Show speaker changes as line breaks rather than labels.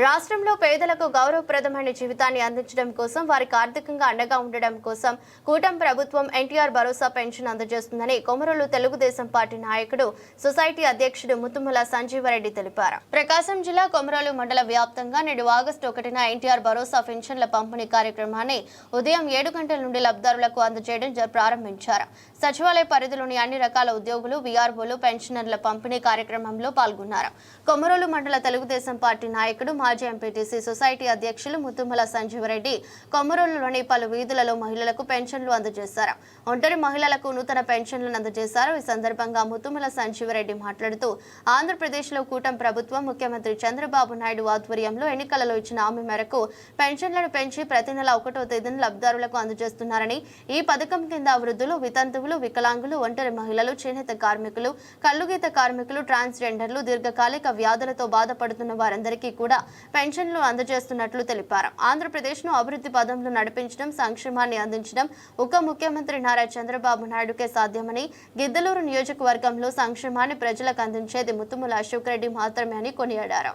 రాష్ట్రంలో పేదలకు గౌరవప్రదమైన జీవితాన్ని అందించడం కోసం వారికి ఆర్థికంగా అండగా ఉండడం కోసం కూటమి ప్రభుత్వం ఎన్టీఆర్ భరోసా పెన్షన్ అందజేస్తుందని కొమరలు తెలుగుదేశం పార్టీ నాయకుడు సొసైటీ అధ్యక్షుడు ముత్తుముల సంజీవరెడ్డి తెలిపారు. ప్రకాశం జిల్లా కొమరలు మండల వ్యాప్తంగా నేడు ఆగస్టు ఒకటిన ఎన్టీఆర్ భరోసా పెన్షన్ల పంపిణీ కార్యక్రమాన్ని ఉదయం ఏడు గంటల నుండి లబ్ధారులకు అందజేయడం జ- ప్రారంభించారు. సచివాలయ పరిధిలోని అన్ని రకాల ఉద్యోగులు వీఆర్ఓలు పెన్షనర్ల పంపిణీ కార్యక్రమంలో పాల్గొన్నారు. కొమరోలు మండల తెలుగుదేశం పార్టీ నాయకుడు మాజీ ఎంపీటీసీ సొసైటీ అధ్యక్షులు ముత్తుమల సంజీవరెడ్డి కొమరోలులోని పలు వీధులలో మహిళలకు పెన్షన్లు అందజేశారు. ఒంటరి మహిళలకు నూతన పెన్షన్లను అందజేశారు. ఈ సందర్భంగా ముత్తుమల సంజీవరెడ్డి మాట్లాడుతూ ఆంధ్రప్రదేశ్లో కూటమి ప్రభుత్వం ముఖ్యమంత్రి చంద్రబాబు నాయుడు ఆధ్వర్యంలో ఎన్నికలలో ఇచ్చిన హామీ మేరకు పెన్షన్లను పెంచి ప్రతి నెల ఒకటో తేదీన లబ్ధారులకు అందజేస్తున్నారని ఈ పథకం కింద వృద్ధులు వితంతువులు వికలాంగులు ఒంటరి మహిళలు చేనేత కార్మికులు కల్లుగీత కార్మికులు ట్రాన్స్జెండర్లు దీర్ఘకాలిక వ్యాధులతో బాధపడుతున్న వారందరికీ కూడా పెన్షన్లు అందజేస్తున్నట్లు తెలిపారు. ఆంధ్రప్రదేశ్ను అభివృద్ధి పదంలో నడిపించడం సంక్షేమాన్ని అందించడం ఒక ముఖ్యమంత్రి నారా చంద్రబాబు నాయుడుకే సాధ్యమని గిద్దలూరు నియోజకవర్గంలో సంక్షేమాన్ని ప్రజలకు అందించేది ముత్తుముల అశోక్ రెడ్డి మాత్రమే అని కొనియాడారు.